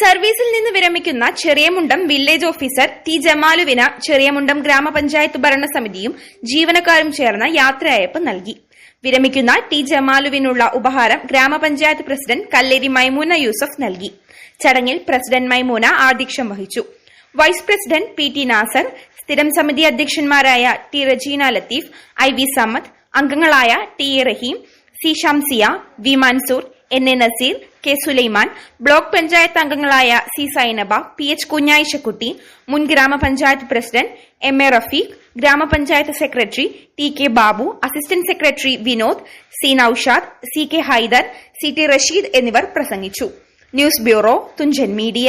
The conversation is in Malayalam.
സർവീസിൽ നിന്ന് വിരമിക്കുന്ന ചെറിയമുണ്ടം വില്ലേജ് ഓഫീസർ ടി ജമാലുവിന് ചെറിയമുണ്ടം ഗ്രാമപഞ്ചായത്ത് ഭരണസമിതിയും ജീവനക്കാരും ചേർന്ന് യാത്രയയപ്പ് നൽകി. വിരമിക്കുന്ന ടി ജമാലുവിനുള്ള ഉപഹാരം ഗ്രാമപഞ്ചായത്ത് പ്രസിഡന്റ് കല്ലേരി മൈമൂന യൂസഫ് നൽകി. ചടങ്ങിൽ പ്രസിഡന്റ് മൈമൂന ആധ്യക്ഷം വഹിച്ചു. Vice president P T Nasar സ്ഥിരം സമിതി അധ്യക്ഷന്മാരായ T Rajeena Latheef I V Samad അംഗങ്ങളായ T A Raheem C Shamsiya V Mansoor N A Naseer K Sulaiman block panchayat അംഗങ്ങളായ C Sainaba P H Kunhayishakutty മുൻ ഗ്രാമപഞ്ചായത്ത് പ്രസിഡന്റ് എം എ റഫീഖ് ഗ്രാമപഞ്ചായത്ത് secretary T K Babu assistant secretary Vinod C Noushad C K Haider C T Rasheed എന്നിവർ പ്രസംഗിച്ചു. News bureau Thunchan media.